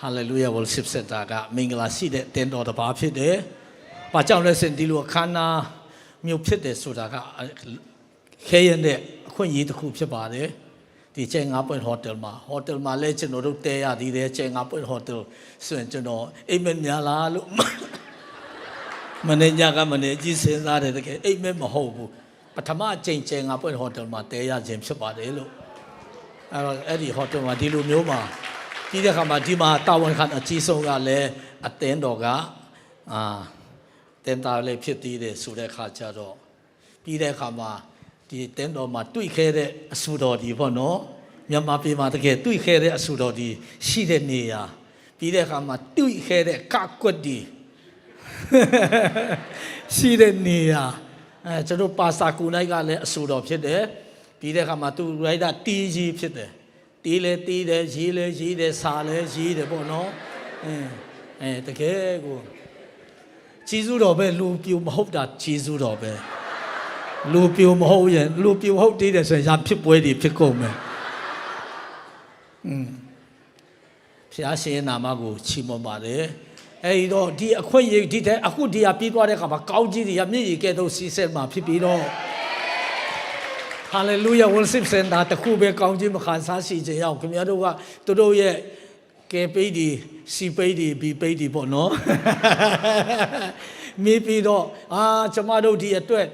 ဟာလေလုယာ worship center ကမင်္ဂလာရှိတဲ့တင်တော်တစ်ပါးဖြစ်တယ်။ဘာကြောင့်လဲဆိုရင်ဒီလိုအခမ်းအနားမျိုးဖြစ်တယ်ဆိုတာကခဲရင်တဲ့အခွင့်အရေးတစ်ခုဖြစ်ပါတယ်။ဒီကျဲ9 point hotel မှာ hotel မှာလဲကျွန်တော်တို့တဲရသေးတယ်ကျဲ9 point hotel ဆိုရင်ကျွန်တော်အိမ်မက်များလားလို့မနေ့ညကမနေ့ကြီးစဉ်းစားတယ်တကယ်အိမ်မက်မဟုတ်ဘူးပထမအချိန်ကျဲ9 point hotel မှာတဲရခြင်းဖြစ်ပါတယ်လို့အဲ့တော့အဲ့ဒီဟိုတယ်မှာဒီလိုမျိုးမှာ ပြီးတဲ့ခါမှာဒီမှာတာဝန်ခံအကြီးဆုံးကလည်းအသင်းတော်ကအာတင်တာလေးဖြစ်သေးတယ်ဆိုတဲ့ခါကျတော့ပြီးတဲ့ခါမှာဒီတင်းတော်မှာတွေ့ခဲ့တဲ့အဆူတော်ဒီပေါ့နော်မြန်မာပြည်မှာတကယ်တွေ့ခဲ့တဲ့အဆူတော်ဒီရှိတဲ့နေရာပြီးတဲ့ခါမှာတွေ့ခဲ့တဲ့ကကွက်ဒီရှိတဲ့နေရာအဲကျွန်တော်ပါစာကူနိုင်ကလည်းအဆူတော်ဖြစ်တယ်ပြီးတဲ့အခါမှာသူရိုက်တာတီးကြီးဖြစ်တယ် တီးလဲတီးတယ်ရေးလဲရေးတယ်စာလဲရေးတယ်ပေါ့နော်အင်းအဲတကယ်ကိုဂျေဇုတော်ပဲလူပြူမဟုတ်တာဂျေဇုတော်ပဲလူပြူမဟုတ်ရင်လူပြူဟုတ်သေးတယ်ဆိုရင်ရဖြစ်ပွဲတွေဖြစ်ကုန်မယ်อืมဖျားရှင်ရဲ့နာမကိုချီးမွမ်းပါတယ်အဲဒီတော့ဒီအခွင့်အရေးဒီတဲ့အခုဒီဟာပြီးသွားတဲ့အခါမှာကောင်းကြီးတွေကမျက်ရည်ကဲတော့စီးဆက်မှာဖြစ်ပြီးတော့ ဟာလေလုယာဝတ်စစ်စင်တာတခုပဲကောင်းခြင်းမခံစားရှိခြင်းရောက်ခင်ဗျားတို့ကသူတို့ရဲ့ကဲပိတ်ဒီစီပိတ်ဒီဘီပိတ်ဒီပေါ့နော်မိပြီးတော့အာကျမတို့ဒီအတွက်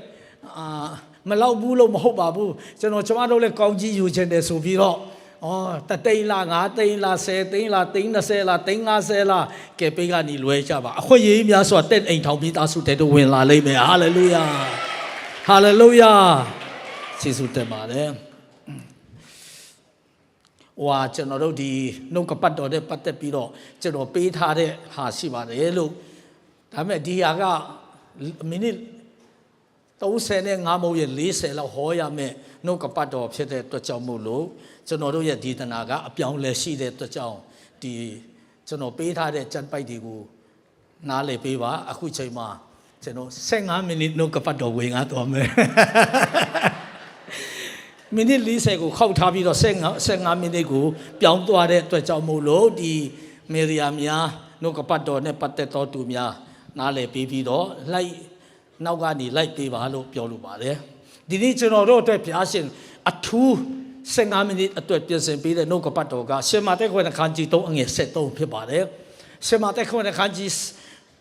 အာမလောက်ဘူးလို့မဟုတ်ပါဘူးကျွန်တော်ကျမတို့လည်းကောင်းကြီးယူခြင်းတယ်ဆိုပြီးတော့ဩတသိန်းလား၅သိန်းလား10သိန်းလားသိန်း20လားသိန်း50လားကဲပိတ်ကနေလွဲကြပါအခွင့်အရေးများစွာတက်အိမ်ထောင်ပြီးသားစုတဲ့တို့ဝင်လာလိမ့်မယ်ဟာလေလုယာဟာလေလုယာ ကျေးဇူးတင်ပါတယ်။ဟွာကျွန်တော်တို့ဒီနှုတ်ကပတ်တော်တဲ့ပတ်သက်ပြီးတော့ကျွန်တော်ပေးထားတဲ့ဟာရှိပါတယ်လို့ဒါပေမဲ့ဒီဟာကမိနစ်30နဲ့5မဟုတ်ရ40လောက်ဟောရမယ်နှုတ်ကပတ်တော်ဖြစ်တဲ့အတွက်ကြောင့်မို့လို့ကျွန်တော်တို့ရဲ့ဒီတနာကအပြောင်းလဲရှိတဲ့အတွက်ကြောင့်ဒီကျွန်တော်ပေးထားတဲ့ကြံပိုက်တွေကိုနားလည်ပေးပါအခုချိန်မှာကျွန်တော်15မိနစ်နှုတ်ကပတ်တော်ဝင်ကားသွားမယ် မိနစ်40ကိုခောက်ထားပြီးတော့15 15မိနစ်ကိုပြောင်းသွားတဲ့အတွက်ကြောင့်မို့လို့ဒီမေရီယာများနှုတ်ကပတ်တော်နဲ့ပတ်သက်တော်သူများနားလည်ပြီးပြီးတော့လိုက်နောက်ကနေလိုက်ပေးပါလို့ပြောလိုပါတယ်ဒီနေ့ကျွန်တော်တို့အတွက်ဘုရားရှင်အထူး15မိနစ်အတွက်ပြင်ဆင်ပေးတဲ့နှုတ်ကပတ်တော်ကရှမာတက်ခွင့်ခန်းကြီး3အငယ်73ဖြစ်ပါတယ်ရှမာတက်ခွင့်ခန်းကြီး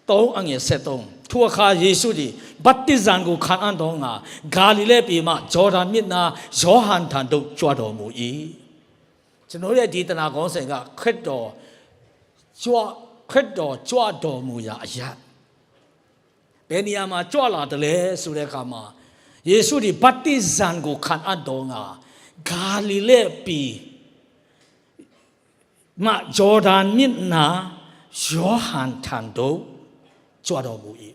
3အငယ်73ထိုအခါယေရှုသည်ဗတ္တိဇံကိုခံအံ့တော်ငါဂါလိလဲပြည်မှဂျော်ဒန်မြစ်နာယောဟန်ထံသို့ကြွတော်မူ၏ကျွန်တော်ရဲ့ဒီတနာကောင်းစဉ်ကခရစ်တော်ကြွခရစ်တော်ကြွတော်မူရာအရာဘယ်နေရာမှာကြွလာတယ်လဲဆိုတဲ့အခါမှာယေရှုဒီဗတ္တိဇံကိုခံအံ့တော်ငါဂါလိလဲပြည်မှဂျော်ဒန်မြစ်နာယောဟန်ထံသို့ ကြွတော်မူ၏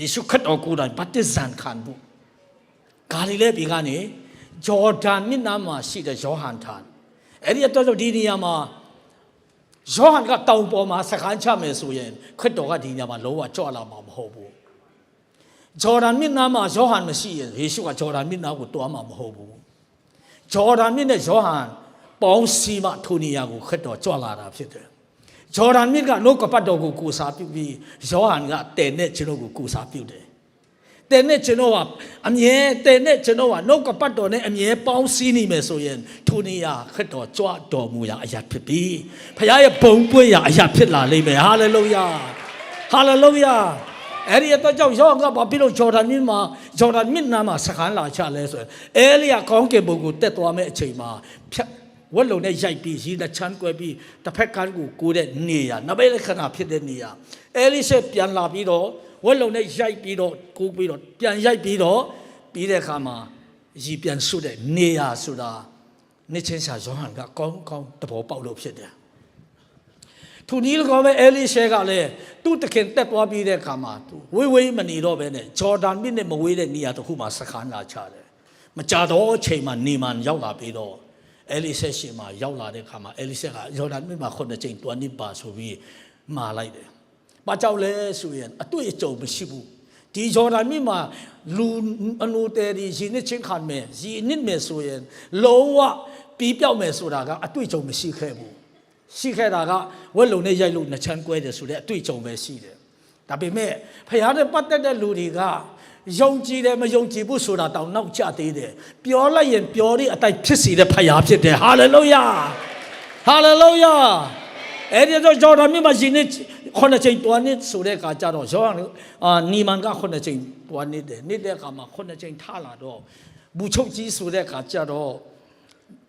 ယေရှုခရစ်တော်ကိုယ်တိုင်ဗတ္တိဇံခံဖို့ဂါလိလဲပြည်ကနေဂျော်ဒန်မြစ်နာမှာရှိတဲ့ယောဟန်ထံအဲ့ဒီအတွက်ကြောင့်ဒီနေရာမှာယောဟန်ကတောင်ပေါ်မှာစခန်းချမယ်ဆိုရင်ခရစ်တော်ကဒီနေရာမှာလောကကြွလာမှာမဟုတ်ဘူးဂျော်ဒန်မြစ်နာမှာယောဟန်မရှိရင်ယေရှုကဂျော်ဒန်မြစ်နာကိုတွားမှာမဟုတ်ဘူးဂျော်ဒန်မြစ်နဲ့ယောဟန်ပေါင်းစီမှထိုနေရာကိုခရစ်တော်ကြွလာတာဖြစ်တယ် ဂျော်ဒန်မြစ်ကနှုတ်ကပတ်တော်ကိုကိုစားပြုပြီးယောဟန်ကတဲနဲ့ကျွန်တော်ကိုကိုစားပြုတယ်တဲနဲ့ကျွန်တော်ကအမြဲတဲနဲ့ကျွန်တော်ကနှုတ်ကပတ်တော်နဲ့အမြဲပေါင်းစည်းနေမယ်ဆိုရင်ထိုနေရာခရစ်တော်ကြွတော်မူရာအရာဖြစ်ပြီးဖခင်ရဲ့ဘုံပွင့်ရာအရာဖြစ်လာလိမ့်မယ်ဟာလေလုယာဟာလေလုယာအဲ့ဒီအတွက်ကြောင့်ယောဟန်ကဘာဖြစ်လို့ဂျော်ဒန်မြစ်မှာဂျော်ဒန်မြစ်နားမှာစခန်းလာချလဲဆိုရင်အဲလိယကောင်းကင်ဘုံကိုတက်သွားမဲ့အချိန်မှာဖြတ် ဝက်လုံနဲ့ရိုက်ပြီးရည်နှချမ်းကွဲပြီးတစ်ဖက်ကန်းကိုကိုတဲ့နေရနဘဲလက္ခဏာဖြစ်တဲ့နေရအဲလိရှေပြန်လာပြီးတော့ဝက်လုံနဲ့ရိုက်ပြီးတော့ကိုပြီးတော့ပြန်ရိုက်ပြီးတော့ပြီးတဲ့အခါမှာရည်ပြန်ဆုတဲ့နေရဆိုတာနှစ်ချင်းစာယောဟန်ကကောင်းကောင်းသဘောပေါက်လို့ဖြစ်တယ်သူနီးလကောပဲအဲလိရှေကလည်းသူ့တခင်တက်သွားပြီးတဲ့အခါမှာသူဝေးဝေးမနေတော့ဘဲနဲ့ဂျော်ဒန်မြစ်နဲ့မဝေးတဲ့နေရာတစ်ခုမှာစခန်းလာချတယ်မကြတော့အချိန်မှာနေမန်ရောက်လာပြီးတော့ အဲလိရှေရှင်မှာရောက်လာတဲ့အခါမှာအဲလိရှေကဂျော်ဒန်မြစ်မှာခုနှစ်ချိန်တွန်းနေပါဆိုပြီးမှာလိုက်တယ်။ဘာကြောင့်လဲဆိုရင်အတွေ့အကြုံမရှိဘူး။ဒီဂျော်ဒန်မြစ်မှာလူအနူတဲဒီရင်းနဲ့ချင်းခံမယ်ရင်းနစ်မယ်ဆိုရင်လုံးဝပြီးပြောက်မယ်ဆိုတာကအတွေ့အကြုံမရှိခဲ့ဘူး။ရှိခဲ့တာကဝက်လုံနဲ့ရိုက်လို့နှချမ်းကွဲတယ်ဆိုတဲ့အတွေ့အကြုံပဲရှိတယ်ဒါပေမဲ့ဖခင်နဲ့ပတ်သက်တဲ့လူတွေက ယုံကြည်တယ်မယုံကြည်ဘူးဆိုတာတောင်နောက်ကျသေးတယ်ပြောလိုက်ရင်ပြောရအတိုင်းဖြစ်စီတဲ့ဖခင်ဖြစ်တယ်ဟာလေလုယာဟာလေလုယာအဲ့ဒီတော့ဂျော်ဒန်မြစ်မှာရှင်နေခုနှစ်ချိန်တွားနေဆိုတဲ့အခါကျတော့ယောဟန်အာနီမန်ကခုနှစ်ချိန်တွားနေတယ်နေတဲ့အခါမှာခုနှစ်ချိန်ထားလာတော့ဘူချုပ်ကြီးဆိုတဲ့အခါကျတော့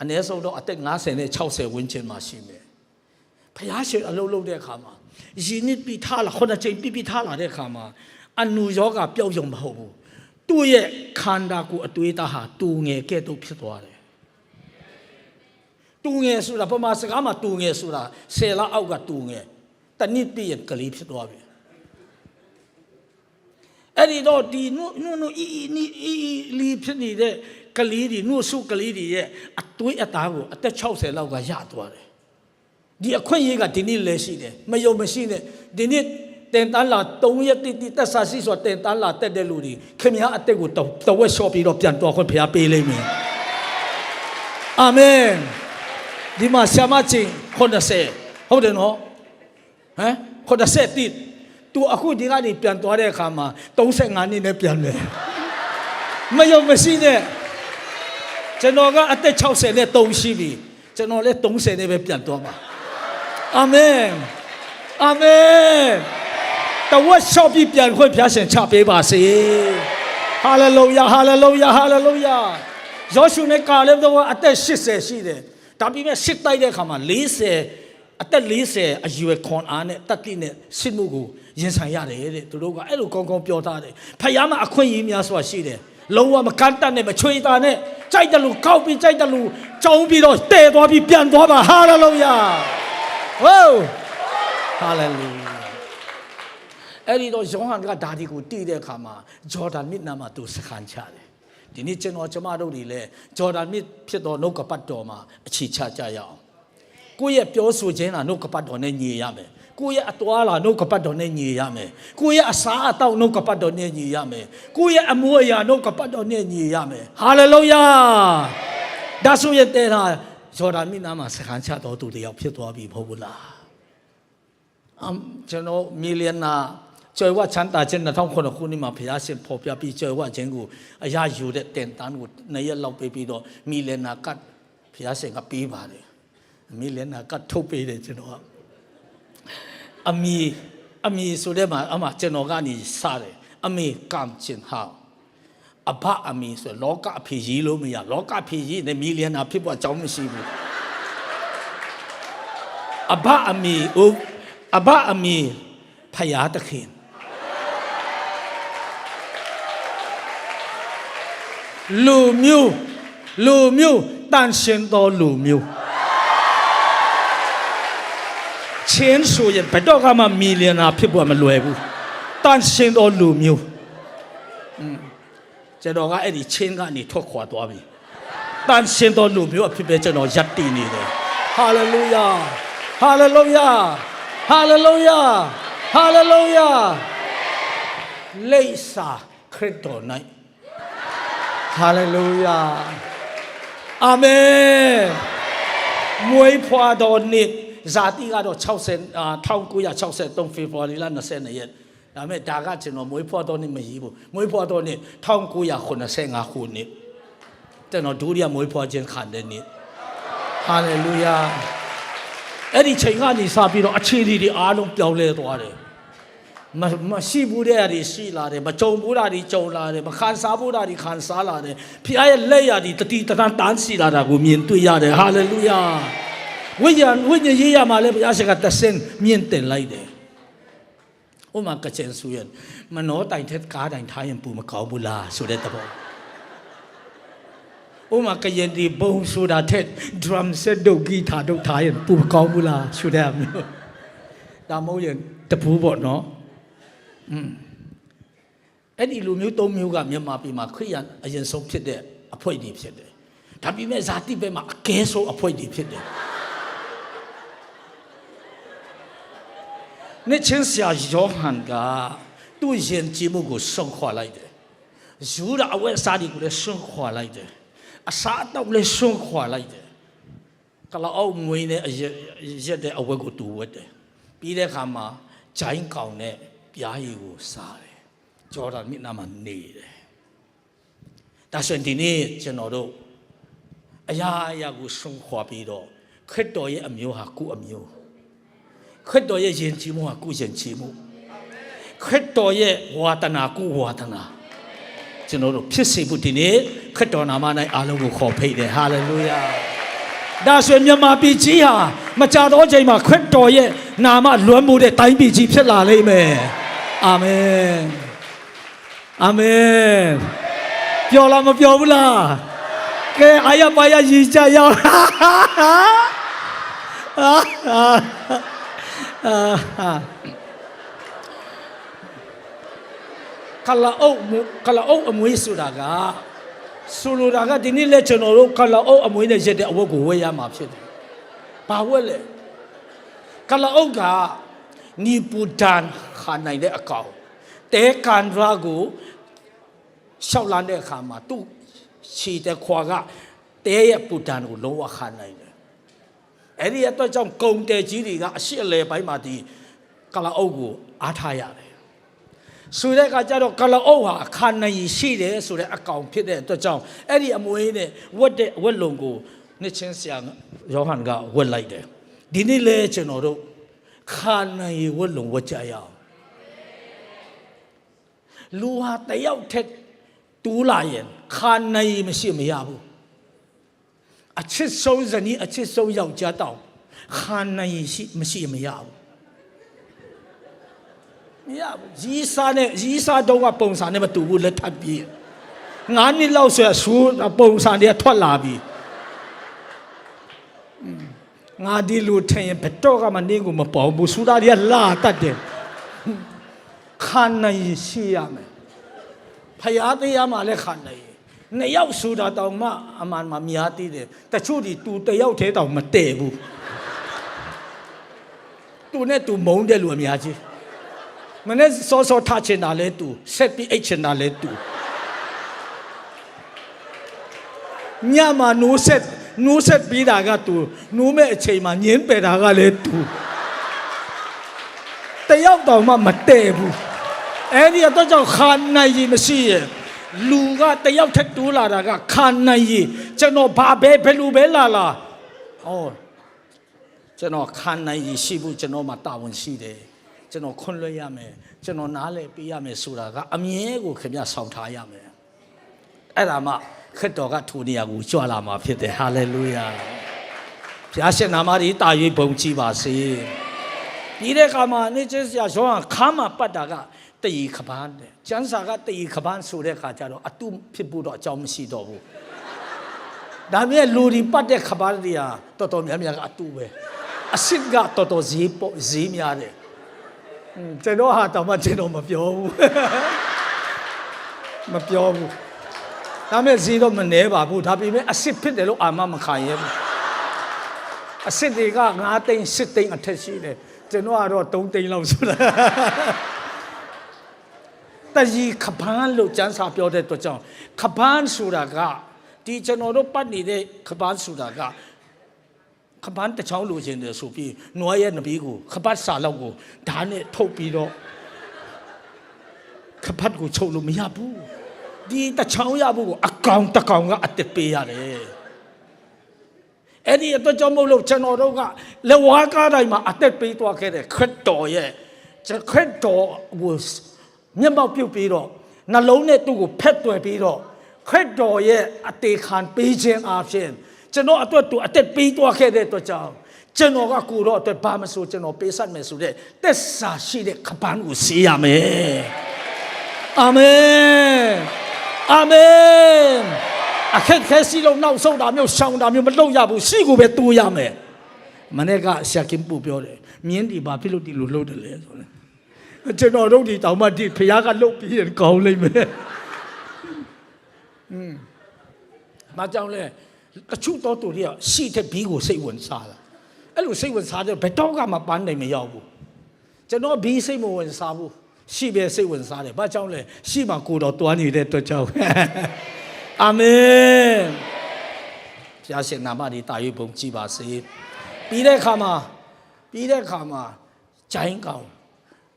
အနည်းဆုံးတော့အသက်50နဲ့60ဝန်းကျင်မှာရှိမယ်ဖျားရှင်အလုပ်လုပ်တဲ့အခါမှာယင်းနစ်ပြီးထားလာခုနှစ်ချိန်ပြီးပြီးထားလာတဲ့အခါမှာ အနုယောဂပျောက်ယုံမဟုတ်ဘူးသူ့ရဲ့ခန္ဓာကိုယ်အသွေးသားဟာတူငယ်ကဲ့သို့ဖြစ်သွားတယ်တူငယ်ဆိုတာပမာစကားမှာတူငယ်ဆိုတာဆယ်လအောက်ကတူငယ်တနစ်ပြည့်ရင်ကလေးဖြစ်သွားပြီအဲ့ဒီတော့ဒီနုနုနုအီအီနီအီအီလီဖြစ်နေတဲ့ကလေးဒီနုဆုကလေးတွေရဲ့အသွေးအသားကိုအသက်60လောက်ကရသွားတယ်ဒီအခွင့်အရေးကဒီနေ့လည်းရှိတယ်မယုံမရှိနဲ့ဒီနေ့ တင်တန်းလာ3ရက်တိတိတက်ဆာစီဆိုတင်တန်းလာတက်တဲ့လူတွေခင်ဗျားအသက်ကိုတတဝက်လျှော့ပြီးတော့ပြန်တော်ခွင့်ဖျားပေးလိမ့်မယ်အာမင်ဒီမှာဆ iam မချင်း80ဟုတ်တယ်နော်ဟမ်80တိသူအခုဒီကနေပြန်သွားတဲ့အခါမှာ35နှစ်နဲ့ပြန်တယ်မယုံမရှိနဲ့ကျွန်တော်ကအသက်60နဲ့3ရှိပြီကျွန်တော်လည်း30နဲ့ပဲပြန်သွားပါအာမင်အာမင် တဝက်လျှော့ပြီးပြန်ခွင့်ဖျားရှင်ချပေးပါစေဟာလေလုယာဟာလေလုယာဟာလေလုယာယောရှုနဲ့ကာလက်တော့အသက်80ရှိတယ်ဒါပေမဲ့စစ်တိုက်တဲ့အခါမှာ40အသက်40အရွယ်ခွန်အားနဲ့တက်တိနဲ့စစ်မှုကိုရင်ဆိုင်ရတယ်တဲ့သူတို့ကအဲ့လိုကောင်းကောင်းပြောထားတယ်ဖယားမအခွင့်အရေးများစွာရှိတယ်လုံးဝမကန့်တတ်နဲ့မချွေတာနဲ့ကြိုက်တယ်လို့ကောက်ပြီးကြိုက်တယ်လို့ကြောင်းပြီးတော့တဲသွားပြီးပြန်သွားပါဟာလေလုယာဝိုးဟာလေလုယာ အဲ့ဒီတော့ယောဟန်ကဒါဒီကိုတည်တဲ့အခါမှာဂျော်ဒန်မြစ်နာမှာသူစခန်းချတယ်ဒီနေ့ကျွန်တော်ကျမတို့တွေလည်းဂျော်ဒန်မြစ်ဖြစ်တော်နှုတ်ကပတ်တော်မှာအခြေချကြရအောင်ကိုယ့်ရဲ့ပြောဆိုခြင်းလားနှုတ်ကပတ်တော်နဲ့ညီရမယ်ကိုယ့်ရဲ့အသွားလာနှုတ်ကပတ်တော်နဲ့ညီရမယ်ကိုယ့်ရဲ့အစားအသောက်နှုတ်ကပတ်တော်နဲ့ညီရမယ်ကိုယ့်ရဲ့အမှုအရာနှုတ်ကပတ်တော်နဲ့ညီရမယ်ဟာလေလုယာဒါဆိုရင်တဲ့ဟာဂျော်ဒန်မြစ်နာမှာစခန်းချတော်သူတယောက်ဖြစ်သွားပြီမဟုတ်ဘူးလားအမ်ကျွန်တော်မီလီယံနာ ကျော်ဝချမ်းသာခြင်း2009ခုနှစ်မှာဘုရားရှင်ဖော်ပြပြီးကျော်ဝခြင်းကိုအရာယူတဲ့တင်တန်းကိုနှစ်ရက်လောက်ပေးပြီးတော့မီလီယံနာကတ်ဘုရားရှင်ကပေးပါတယ်မီလီယံနာကတ်ထုတ်ပေးတယ်ကျွန်တော်ကအမီအမီဆိုတဲ့မှာအမကျွန်တော်ကနေစတယ်အမေကမ်ချင်ဟောက်အဘအမီဆိုလောကအဖေကြီးလို့မရလောကအဖေကြီးနဲ့မီလီယံနာဖြစ်ဖို့အကြောင်းမရှိဘူးအဘအမီဦးအဘအမီဖယားတခင် လူမျိုးလူမျိုးတန်ရှင်တော်လူမျိုးချင်းဆိုရင်ဘယ်တော့မှမီလီယံနာဖြစ်ဖို့မလွယ်ဘူးတန်ရှင်တော်လူမျိုးอืมကျွန်တော်ကအဲ့ဒီချင်းကနေထွက်ခွာသွားပြီတန်ရှင်တော်လူမျိုးအဖြစ်ပဲကျွန်တော်ယက်တည်နေတယ်ဟာလေလုယာဟာလေလုယာဟာလေလုယာဟာလေလုယာလိပ်စာခရစ်တော်၌ ဟာလေလုယာအာမင်မွေးဖွာတော်နေ့ဇာတိကတော့60အာ1963ဖေဖော်ဝါရီလ22ရက်ဒါပေမဲ့ဒါကကျွန်တော်မွေးဖွာတော်နေ့မရေးဘူးမွေးဖွာတော်နေ့1985ခုနှစ်ကျွန်တော်ဒုတိယမွေးဖွာခြင်းခံတဲ့နေ့ဟာလေလုယာအဲ့ဒီချိန်ကနေစပြီးတော့အခြေအနေတွေအားလုံးပြောင်းလဲသွားတယ် မမရှိဘူးတဲ့အရာတွေရှိလာတယ်မကြုံဘူးတာတွေကြုံလာတယ်မခံစားဘူးတာတွေခံစားလာတယ်ဖခင်ရဲ့လက်ရည်တတိတန်းတန်းစီလာတာကိုမြင်တွေ့ရတယ်ဟာလေလုယာဝိညာဉ်ဝိညာဉ်ရေးရမှာလဲဘုရားရှင်ကတဆင်းမြင့်တင်လိုက်တယ်ဥမာကချင်ဆူရင်မနောတိုင်ထက်ကားတိုင်ထားရင်ပူမကောင်းဘူးလားဆိုတဲ့သဘောဥမာကရင်ဒီဘုံဆိုတာထက် drum set ဒုတ်ဂီတာဒုတ်ထားရင်ပူကောင်းဘူးလားဆိုတဲ့အမျိုးဒါမဟုတ်ရင်တပူးပေါ့နော် อืมအဲ့ဒီလူမျိုးသုံးမျိုးကမြန်မာပြည်မှာခရိယန်အရင်ဆုံးဖြစ်တဲ့အဖွိတ်တွေဖြစ်တယ်ဒါပေမဲ့ဇာတိဘက်မှာအကဲဆုံးအဖွိတ်တွေဖြစ်တယ်နေ့ချင်းဆရာယောဟန်ကသူ့ယဉ်ကျေးမှုကိုဆုံးခွာလိုက်တယ်ယူဒအဝက်စားဒီကိုလည်းဆုံးခွာလိုက်တယ်အစာအတော့လည်းဆွန့်ခွာလိုက်တယ်ကလာအောက်မွေးနဲ့အရက်ရက်တဲ့အဝတ်ကိုတူဝတ်တယ်ပြီးတဲ့အခါမှာဂျိုင်းကောင်နဲ့ ပြားရည်ကိုစားတယ်ဂျော်ဒန်မြစ်နားမှာနေတယ်ဒါဆိုရင်ဒီနေ့ကျွန်တော်တို့အရာအရာကိုဆုံးခွာပြီးတော့ခရစ်တော်ရဲ့အမျိုးဟာကိုယ့်အမျိုးခရစ်တော်ရဲ့ယဉ်ကျေးမှုဟာကိုယ့်ယဉ်ကျေးမှုခရစ်တော်ရဲ့ဝါဒနာကိုယ့်ဝါဒနာကျွန်တော်တို့ဖြစ်စေဖို့ဒီနေ့ခရစ်တော်နာမ၌အားလုံးကိုခေါ်ဖိတ်တယ်ဟာလေလုယာဒါဆိုရင်မြန်မာပြည်ကြီးဟာမကြတော့ချိန်မှာခရစ်တော်ရဲ့နာမလွမ်းမိုးတဲ့တိုင်းပြည်ကြီးဖြစ်လာလိမ့်မယ် အာမင်အာမင်ပြောလားမပြောဘူးလားကဲအာရပါရရည်ကြရောက်ကလာအုပ်မူကလာအုပ်အမွေးဆိုတာကဆိုလိုတာကဒီနေ့လက်ကျွန်တော်တို့ကလာအုပ်အမွေးနဲ့ရက်တဲ့အဝတ်ကိုဝယ်ရမှာဖြစ်တယ်။ဘာဝတ်လဲကလာအုပ်က နီပူဒန်ခါနိုင်တဲ့အကောင်တဲကန်ရာကိုရှောက်လာတဲ့အခါမှာသူ့ခြေတဲ့ခွာကတဲရဲ့ပူဒန်ကိုလုံးဝခါနိုင်တယ်။အဲ့ဒီအတွက်ကြောင့်ကုံတဲကြီးတွေကအရှိအလဲပိုင်းမှာဒီကလာအုပ်ကိုအားထားရတယ်ဆိုတဲ့အခါကျတော့ကလအုပ်ဟာအခါနိုင်ရှိတယ်ဆိုတဲ့အကောင်ဖြစ်တဲ့အတွက်ကြောင့်အဲ့ဒီအမွေးနဲ့ဝတ်တဲ့ဝတ်လုံကိုနှစ်ချင်းဆရာယောဟန်ကဝတ်လိုက်တယ်ဒီနေ့လဲကျွန်တော်တို့ ခါနိုင်ဝတ်လုံဝတ်ကြရအောင်လူဟာတယောက်ထက်တူးလာရင်ခါနိုင်မရှိမရဘူးအချစ်ဆုံးဇနီးအချစ်ဆုံးယောက်ျားတောင်ခါနိုင်ရှိမရှိမရဘူးမရဘူးရီးစားနဲ့ရီးစားတော့ကပုံစံနဲ့မတူဘူးလက်ထပ်ပြေးငါးနှစ်လောက်ဆိုရဆူပုံစံတွေကထွက်လာပြီ ငါဒီလူထင်ရင်ဘယ်တော့ကမှနင်းကိုမပေါဘူးဆူတာတွေကလာတတ်တယ်ခန္ဓာရရှိရမယ်ဖယားတရားမှလည်းခန္ဓာရနှစ်ယောက်ဆူတာတောင်မှအမှန်မှများသေးတယ်တချို့ဒီတူတယောက်သေးတောင်မတည့်ဘူးတူနဲ့တူမုန်းတဲ့လူအများကြီးမနေ့စောစောထားချင်တာလဲတူဆက်ပြီးအိတ်ချင်တာလဲတူညမှာနိုးဆက် နိုးဆက်ပြီးတာကတူနိုးမဲ့အချိန်မှာညင်းပယ်တာကလည်းတူတယောက်တောင်မှမတည့်ဘူးအဲ့ဒီတော့ကြောင့်ခါနိုင်ကြီးမရှိရဲ့လူကတယောက်ထက်တူးလာတာကခါနိုင်ကြီးကျွန်တော်ဘာပဲဘယ်လိုပဲလာလာဟောကျွန်တော်ခါနိုင်ကြီးရှိဖို့ကျွန်တော်မှာတာဝန်ရှိတယ်ကျွန်တော်ခွင့်လွှတ်ရမယ်ကျွန်တော်နားလည်ပေးရမယ်ဆိုတာကအမြဲကိုခင်ဗျဆောင်ထားရမယ်အဲ့ဒါမှ ခရစ်တော်ကထိုနေရာကိုကြွလာမှာဖြစ်တယ်ဟာလေလုယာဘုရားရှင်နာမကြီးတာ၍ဘုံကြည်ပါစေဒီတဲ့ခါမှာနေချင်းဆရာယောဟန်ခါမှာပတ်တာကတည်ခပန်းတဲ့ကျမ်းစာကတည်ခပန်းဆိုတဲ့ခါကျတော့အတုဖြစ်ဖို့တော့အကြောင်းမရှိတော့ဘူးဒါမြဲလူဒီပတ်တဲ့ခပန်းတွေကတော်တော်များများကအတုပဲအစ်စ်ကတော်တော်ဈေးပေါ့ဈေးများတယ်ကျွန်တော်ဟာတောင်မှကျွန်တော်မပြောဘူးမပြောဘူး ဒါမဲ့ဈေးတော့မနှဲပါဘူးဒါပေမဲ့အစ်စ်ဖြစ်တယ်လို့အာမမခံရဘူးအစ်စ်တွေက9သိန်း10သိန်းအထက်ရှိတယ်ကျွန်တော်ကတော့3သိန်းလောက်ဆိုတာတကြီးခပန်းလို့ကျန်းစာပြောတဲ့အတွက်ကြောင့်ခပန်းဆိုတာကဒီကျွန်တော်တို့ပတ်နေတဲ့ခပန်းဆိုတာကခပန်းတစ်ချောင်းလိုချင်တယ်ဆိုပြီးနွားရဲ့နဘေးကိုခပတ်စာလောက်ကိုဓာတ်နဲ့ထုတ်ပြီးတော့ခပတ်ကိုချုပ်လို့မရဘူး ဒီတစ်ချောင်းရဖို့ကိုအကောင်တကောင်ကအတစ်ပေးရတယ်အဲ့ဒီအတွက်ကြောင့်မဟုတ်လို့ကျွန်တော်တို့ကလက်ဝါးကားတိုင်းမှာအသက်ပေးသွားခဲ့တဲ့ခရစ်တော်ရဲ့ခရစ်တော်ကိုမျက်မှောက်ပြုတ်ပြီးတော့နှလုံးနဲ့သူ့ကိုဖက်တွယ်ပြီးတော့ခရစ်တော်ရဲ့အသေးခံပေးခြင်းအပြင်ကျွန်တော်အတွက်သူအသက်ပေးသွားခဲ့တဲ့အတွက်ကြောင့်ကျွန်တော်ကကိုတော့အတွက်ဘာမဆိုကျွန်တော်ပေးဆက်မယ်ဆိုတဲ့သက်စာရှိတဲ့ခပန်းကိုစီးရမယ်အာမင် အာမင်အခက်ခဲစီလုံးနောက်ဆုံးတာမျိုးရှောင်တာမျိုးမလုပ်ရဘူးရှိကိုပဲတူရမယ်မနေ့ကဆရာကင်ပူပြောတယ်မြင်းဒီဘာဖြစ်လို့ဒီလိုလုပ်တယ်လဲဆိုတယ်ကျွန်တော်တို့ဒီတောင်မှဒီဖခင်ကလှုပ်ပြီးရင်ကောင်းလိမ့်မယ်อืมမကြောင်လဲတချို့တော့သူတွေကရှိတဲ့ဘီကိုစိတ်ဝင်စားတာအဲ့လိုစိတ်ဝင်စားတဲ့ဘယ်တော့မှပန်းနိုင်မရောက်ဘူးကျွန်တော်ဘီစိတ်မဝင်စားဘူး ရှိပဲစိတ်ဝင်စားတယ်ဘာကြောင့်လဲရှိမှကိုတော့တွားနေတဲ့အတွက်ကြောင့်အာမင်ဘုရားရှင်နာမကြီးတာ၍ဘုံကြည်ပါစေပြီးတဲ့အခါမှာပြီးတဲ့အခါမှာဂျိုင်းကောင်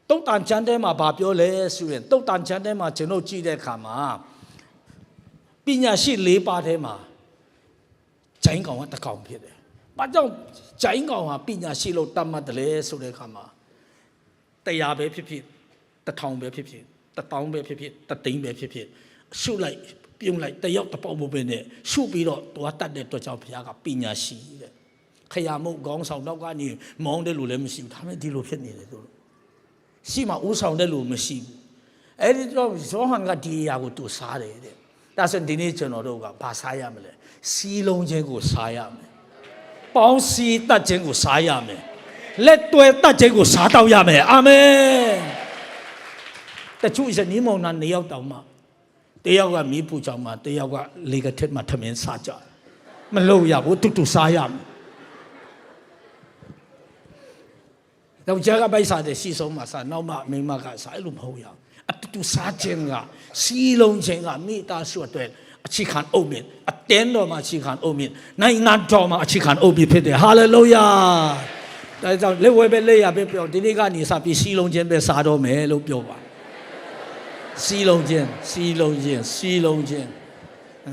တုတ်တန်ချမ်းထဲမှာဗာပြောလဲဆိုရင်တုတ်တန်ချမ်းထဲမှာကျွန်တော်ကြည့်တဲ့အခါမှာပညာရှိ၄ပါးထဲမှာဂျိုင်းကောင်ကတစ်ကောင်ဖြစ်တယ်။ဘာကြောင့်ဂျိုင်းကောင်ဟာပညာရှိလို့တတ်မှတ်တယ်လဲဆိုတဲ့အခါမှာတရားပဲဖြစ်ဖြစ် တစ်ထောင်ပဲဖြစ်ဖြစ်တစ်တောင်းပဲဖြစ်ဖြစ်တစ်သိန်းပဲဖြစ်ဖြစ်ရှုလိုက်ပြုံးလိုက်တယောက်တစ်ပေါက်မပဲနဲ့ရှုပြီးတော့တွားတတ်တဲ့အတွက်ကြောင့်ဘုရားကပညာရှိတဲ့ခရမုတ်ခေါင်းဆောင်တော့ကနေမောင်းတဲ့လူလည်းမရှိဘူးဒါပေမဲ့ဒီလိုဖြစ်နေတယ်သူတို့ရှိမှဦးဆောင်တဲ့လူမရှိဘူးအဲ့ဒီတော့ဇောဟန်ကဒီအရာကိုသူစားတယ်တဲ့ဒါဆိုရင်ဒီနေ့ကျွန်တော်တို့ကဘာစားရမလဲစီးလုံးခြင်းကိုစားရမယ်ပေါင်းစည်းတတ်ခြင်းကိုစားရမယ်လက်တွဲတတ်ခြင်းကိုစားတော့ရမယ်အာမင် တချို့ဇနီးမောင်နှံနှစ်ယောက်တောင်မှတယောက်ကမီးပူကြောင်မှတယောက်ကလေကထက်မှထမင်းစားကြတယ်မလို့ရဘူးတူတူစားရမယ်ယောက်ျားကပိုက်စားတယ်စီဆုံးမှစားနောက်မှမိန်းမကစားအဲ့လိုမဟုတ်ရဘူးအတူတူစားခြင်းကစီးလုံးခြင်းကမိသားစုအတွက်အခြေခံအုပ်မြင့်အတင်းတော်မှာအခြေခံအုပ်မြင့်နိုင်ငံတော်မှာအခြေခံအုပ်မြင့်ဖြစ်တယ်ဟာလေလုယာဒါကြောင့်လက်ဝဲပဲလက်ရပဲပြောဒီနေ့ကနေစပြီးစီးလုံးခြင်းပဲစားတော့မယ်လို့ပြောပါ စီးလုံးခြင်းစီးလုံးခြင်းစီးလုံးခြင်းအဲ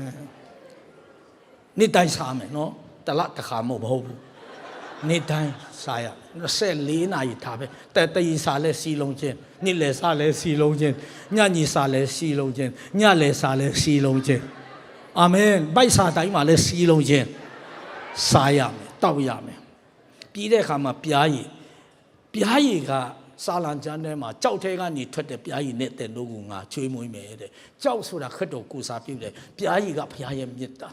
နေ့တိုင်းစားမယ်နော်တလတစ်ခါမဟုတ်ဘူးနေ့တိုင်းစားရ24နာရီထားပဲតែတရီစားလဲစီးလုံးခြင်းနေ့လဲစားလဲစီးလုံးခြင်းညညီစားလဲစီးလုံးခြင်းညလဲစားလဲစီးလုံးခြင်းအာမင်ဗိုက်စားတိုင်းမှာလဲစီးလုံးခြင်းစားရမယ်တောက်ရမယ်ပြီးတဲ့အခါမှာပြားရည်ပြားရည်က စာလံကျမ်းထဲမှာကြောက်ထဲကနေထွက်တဲ့ပြားရည်နဲ့တဲ့တို့ကငါချွေးမွေးမယ်တဲ့ကြောက်ဆိုတာခက်တော်ကိုစားပြုတယ်ပြားရည်ကဘုရားရဲ့မေတ္တာ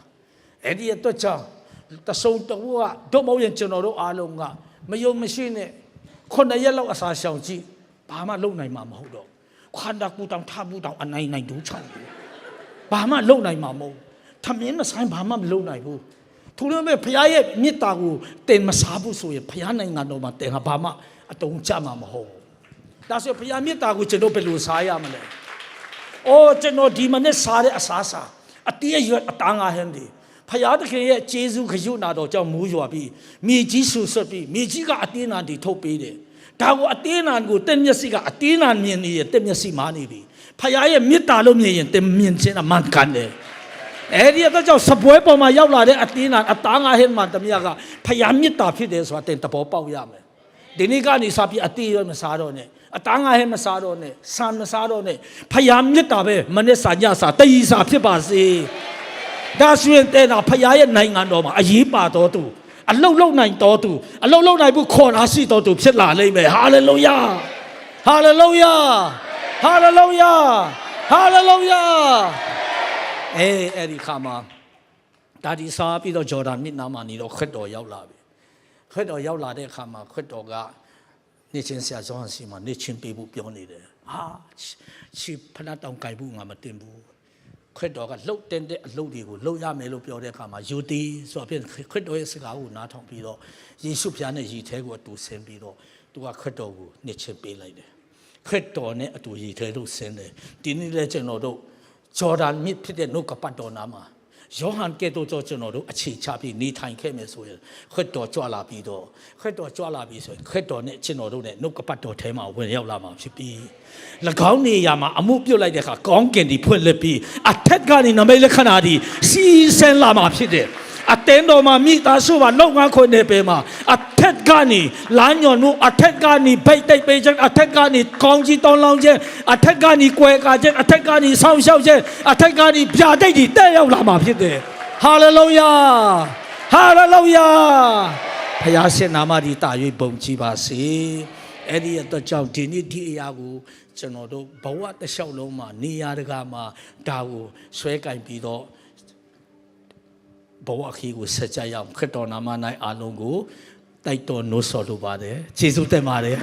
အဲ့ဒီအတွက်ကြောင့်တဆုံတဝကတို့မဟုတ်ရင်ကျွန်တော်တို့အားလုံးကမယုံမရှိနဲ့ခုနှစ်ရက်လောက်အစာရှောင်ကြည့်ဘာမှလုံနိုင်မှာမဟုတ်တော့ခန္ဓာကိုယ်တောင်ထဘူးတောင်အနိုင်နိုင်ဒူးချောင်းတယ်ဘာမှလုံနိုင်မှာမဟုတ်ထမင်းမဆိုင်ဘာမှမလုံနိုင်ဘူးသူတို့ပဲဘုရားရဲ့မေတ္တာကိုတင်မစားဘူးဆိုရင်ဘုရားနိုင်ငံတော်မှာတင်ဟာဘာမှအတုံးချမှာမဟုတ်ဘူး ဒါဆိုဘုရားမေတ္တာကိုကျွန်တော်ဘယ်လိုစားရမလဲ။အိုးကျွန်တော်ဒီမနေ့စားတဲ့အစားစားအတည့်ရွက်အတန်းငါဟင်းဒီဖယားသခင်ရဲ့ကျေးဇူးခရုဏာတော်ကြောင့်မိုးရွာပြီးမြေကြီးဆူဆွတ်ပြီးမြေကြီးကအတင်းနာတီထုတ်ပေးတယ်။ဒါကိုအတင်းနာကိုတက်မျက်စိကအတင်းနာမြင်နေရင်တက်မျက်စိမာနေပြီ။ဖယားရဲ့မေတ္တာလို့မြင်ရင်တက်မြင်ခြင်းအမှန်ကန်တယ်။အဲ့ဒီအတွက်ကြောင့်စပွဲပေါ်မှာရောက်လာတဲ့အတင်းနာအသားငါဟင်းမှတမရကဖယားမေတ္တာဖြစ်တယ်ဆိုတာတင်တဘောပေါက်ရမယ်။ဒီနေ့ကနေစပြီးအတေးရမစားတော့နဲ့ အသားငါဟဲမစားတော့နဲ့ဆန်မစားတော့နဲ့ဖယားမြတ်တာပဲမနေ့စာညစာတည်စာဖြစ်ပါစေဒါဆိုရင်တဲ့တာဖယားရဲ့နိုင်ငံတော်မှာအရေးပါတော်သူအလုတ်လုံနိုင်တော်သူအလုတ်လုံနိုင်ဖို့ခေါ်လာရှိတော်သူဖြစ်လာလိမ့်မယ်ဟာလေလုယာဟာလေလုယာဟာလေလုယာဟာလေလုယာအေးအဲ့ဒီခါမှာဒါဒီစားပြီးတော့ဂျော်ဒန်မြစ်နားမှာနေတော့ခရစ်တော်ရောက်လာပြီခရစ်တော်ရောက်လာတဲ့အခါမှာခရစ်တော်က နေချင်းဆရာဇောင်းစီမှာနေချင်းပေးဖို့ပြောနေတယ်ဟာချီဖနာတောင်ကြိုက်ဘူးငါမတင်ဘူးခရစ်တော်ကလှုပ်တင်တဲ့အလုပ်တွေကိုလှုပ်ရမယ်လို့ပြောတဲ့အခါမှာယူတီဆိုတာဖြစ်ခရစ်တော်ရဲ့စကားကိုနားထောင်ပြီးတော့ယေရှုဖျားနဲ့ယီထဲကိုအတူဆင်းပြီးတော့သူကခရစ်တော်ကိုနေချင်းပေးလိုက်တယ်ခရစ်တော်နဲ့အတူယီထဲတို့ဆင်းတယ်ဒီနေ့လဲကျွန်တော်တို့ဂျော်ဒန်မြစ်ဖြစ်တဲ့နှုတ်ကပတ်တော်နာမှာ ယောဟန်ကဲ့သို့သောကျွန်တော်တို့အခြေချပြီးနေထိုင်ခဲ့မယ်ဆိုရင်ခရစ်တော်ကြွလာပြီးတော့ခရစ်တော်ကြွလာပြီးဆိုရင်ခရစ်တော်နဲ့ကျွန်တော်တို့နဲ့နှုတ်ကပတ်တော်ထဲမှာဝင်ရောက်လာမှာဖြစ်ပြီး၎င်းနေရာမှာအမှုပြုတ်လိုက်တဲ့အခါကောင်းကင်ဒီဖွင့်လက်ပြီးအထက်ကနေနမိတ်လက္ခဏာဒီစီးဆင်းလာမှာဖြစ်တယ် အတင်းတော်မှာမိသားစုမှာလောက်ငါခွင့်နေပေမှာအထက်ကနေလမ်းညွန်မှုအထက်ကနေဗိတ်တိတ်ပေးခြင်းအထက်ကနေကောင်းကြီးတောင်းလောင်းခြင်းအထက်ကနေကွယ်ကာခြင်းအထက်ကနေဆောင်းရှောက်ခြင်းအထက်ကနေပြာတိတ်တွေတက်ရောက်လာမှာဖြစ်တယ်ဟာလေလုယာဟာလေလုယာဖခင်ရှင်နာမဒီတာ၍ဘုံကြည်ပါစေအဲ့ဒီအတွက်ကြောင့်ဒီနေ့ဒီအရာကိုကျွန်တော်တို့ဘဝတစ်လျှောက်လုံးမှာနေရာတကာမှာဒါကိုဆွဲကင်ပြီးတော့ ဘဝခီးကိုဆက်ကြရအောင်ခရစ်တော်နာမ၌အားလုံးကိုတိုက်တော်နိုးဆော်လိုပါတယ်ကျေးဇူးတင်ပါတယ်